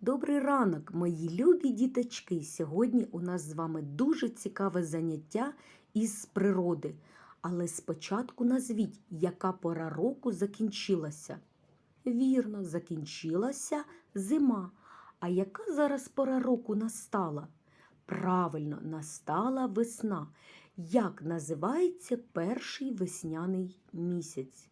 Добрий ранок, мої любі діточки! Сьогодні у нас з вами дуже цікаве заняття із природи. Але спочатку назвіть, яка пора року закінчилася. Вірно, закінчилася зима. А яка зараз пора року настала? Правильно, настала весна. Як називається перший весняний місяць?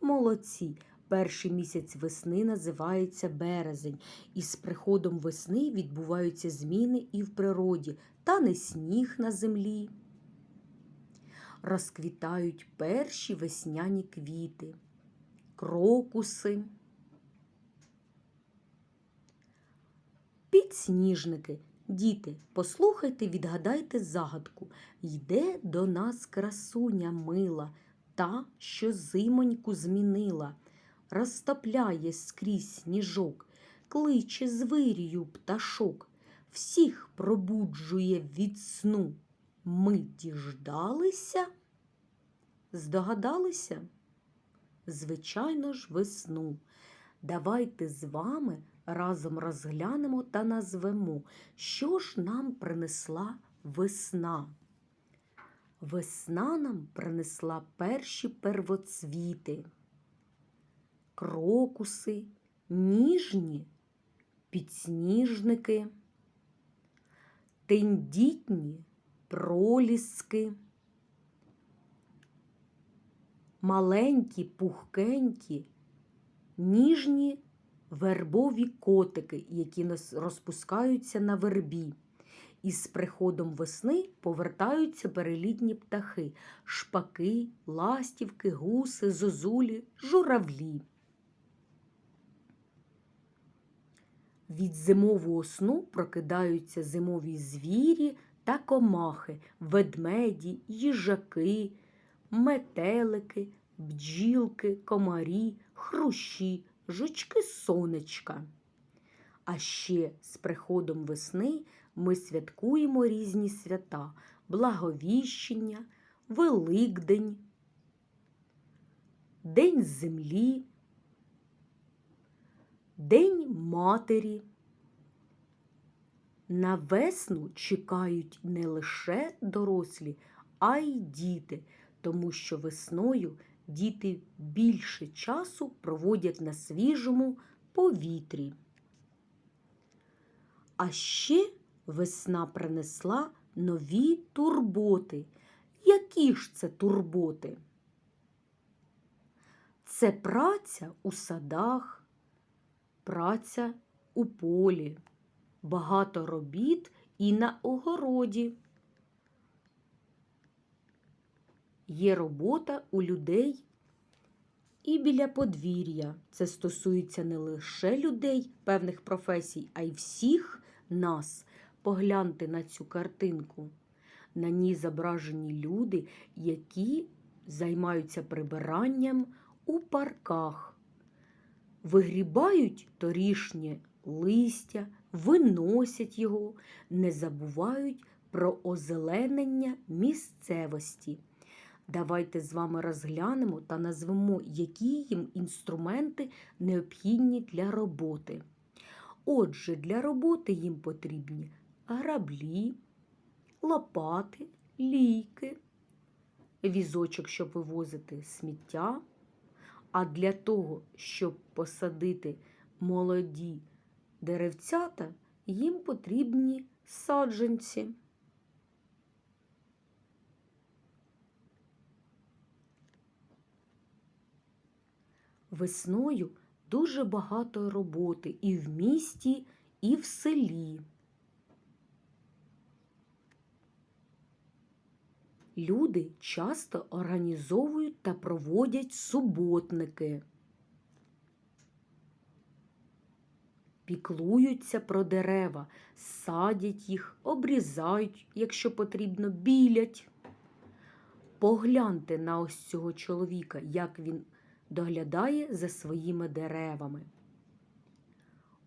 Молодці! Перший місяць весни називається березень, і з приходом весни відбуваються зміни і в природі, тане сніг на землі. Розквітають перші весняні квіти, крокуси, підсніжники. Діти, послухайте, відгадайте загадку. Йде до нас красуня мила, та, що зимоньку змінила розтопляє скрізь сніжок, кличе звирію пташок, всіх пробуджує від сну. Ми діждалися? Здогадалися? Звичайно ж, весну. Давайте з вами разом розглянемо та назвемо, що ж нам принесла весна. Весна нам принесла перші первоцвіти крокуси, ніжні підсніжники, тендітні проліски, маленькі, пухкенькі, ніжні вербові котики, які розпускаються на вербі. І з приходом весни повертаються перелітні птахи, шпаки, ластівки, гуси, зозулі, журавлі. Від зимового сну прокидаються зимові звірі та комахи, ведмеді, їжаки, метелики, бджілки, комарі, хрущі, жучки сонечка. А ще з приходом весни ми святкуємо різні свята Благовіщення, Великдень, День землі, День матері. На весну чекають не лише дорослі, а й діти, тому що весною діти більше часу проводять на свіжому повітрі. А ще весна принесла нові турботи. Які ж це турботи? Це праця у садах праця у полі, багато робіт і на огороді. Є робота у людей і біля подвір'я. Це стосується не лише людей певних професій, а й всіх нас. Погляньте на цю картинку. На ній зображені люди, які займаються прибиранням у парках вигрібають торішнє листя, виносять його, не забувають про озеленення місцевості. Давайте з вами розглянемо та назвемо, які їм інструменти необхідні для роботи. Отже, для роботи їм потрібні граблі, лопати, лійки, візочок, щоб вивозити сміття, а для того, щоб посадити молоді деревцята, їм потрібні саджанці. Весною дуже багато роботи і в місті, і в селі. Люди часто організовують та проводять суботники, піклуються про дерева, садять їх, обрізають, якщо потрібно, білять. Погляньте на ось цього чоловіка, як він доглядає за своїми деревами.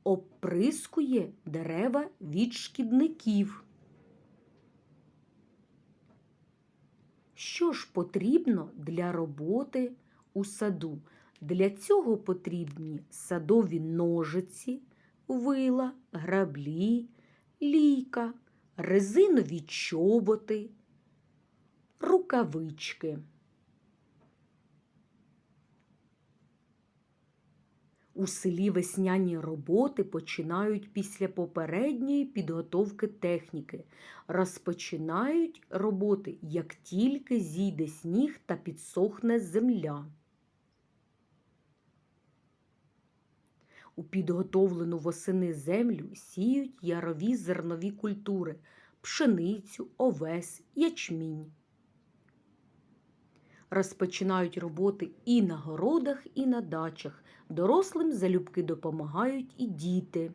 Оприскує дерева від шкідників. Що ж потрібно для роботи у саду? Для цього потрібні садові ножиці, вила, граблі, лійка, резинові чоботи, рукавички. У селі весняні роботи починають після попередньої підготовки техніки. Розпочинають роботи, як тільки зійде сніг та підсохне земля. У підготовлену восени землю сіють ярові зернові культури пшеницю, овес, ячмінь. Розпочинають роботи і на городах, і на дачах. Дорослим залюбки допомагають і діти.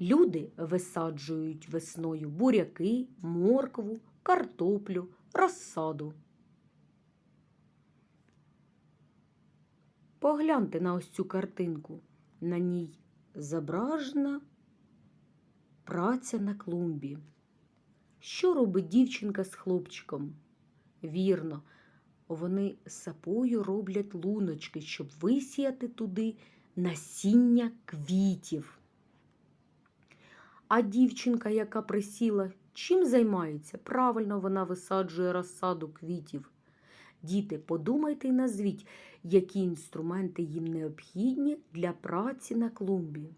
Люди висаджують весною буряки, моркву, картоплю, розсаду. Погляньте на ось цю картинку. На ній зображена праця на клумбі. Що робить дівчинка з хлопчиком? Вірно, вони сапою роблять луночки, щоб висіяти туди насіння квітів. А дівчинка, яка присіла, чим займається? Правильно вона висаджує розсаду квітів. Діти, подумайте і назвіть, які інструменти їм необхідні для праці на клумбі.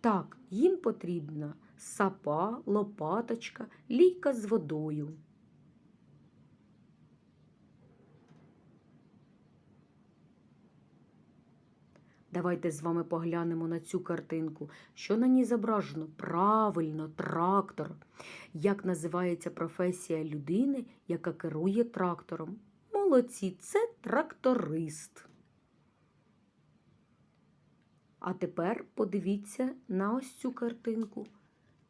Так, їм потрібна сапа, лопаточка, лійка з водою. Давайте з вами поглянемо на цю картинку. Що на ній зображено? Правильно, трактор. Як називається професія людини, яка керує трактором? Молодці, це тракторист. А тепер подивіться на ось цю картинку.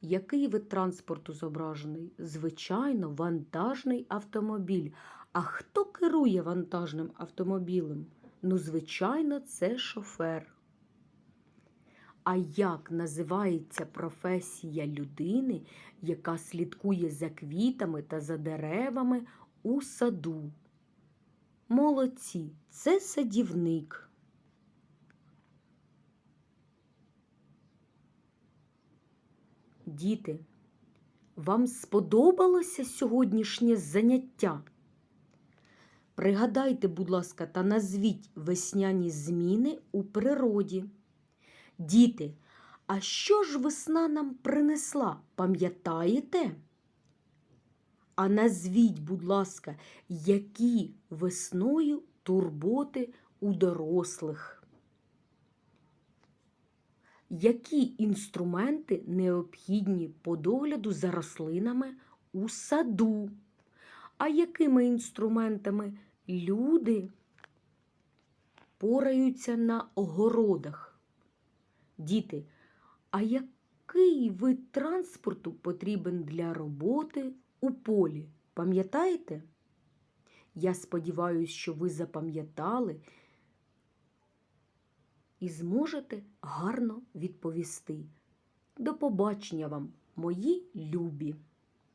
Який вид транспорту зображений? Звичайно, вантажний автомобіль. А хто керує вантажним автомобілем? Ну, звичайно, це шофер. А як називається професія людини, яка слідкує за квітами та за деревами у саду? Молодці, це садівник. Діти, вам сподобалося сьогоднішнє заняття? Пригадайте, будь ласка, та назвіть весняні зміни у природі. Діти, а що ж весна нам принесла, пам'ятаєте? А назвіть, будь ласка, які весною турботи у дорослих? Які інструменти необхідні по догляду за рослинами у саду? А якими інструментами люди пораються на огородах? Діти, а який вид транспорту потрібен для роботи у полі? Пам'ятаєте? Я сподіваюся, що ви запам'ятали і зможете гарно відповісти. До побачення вам, мої любі!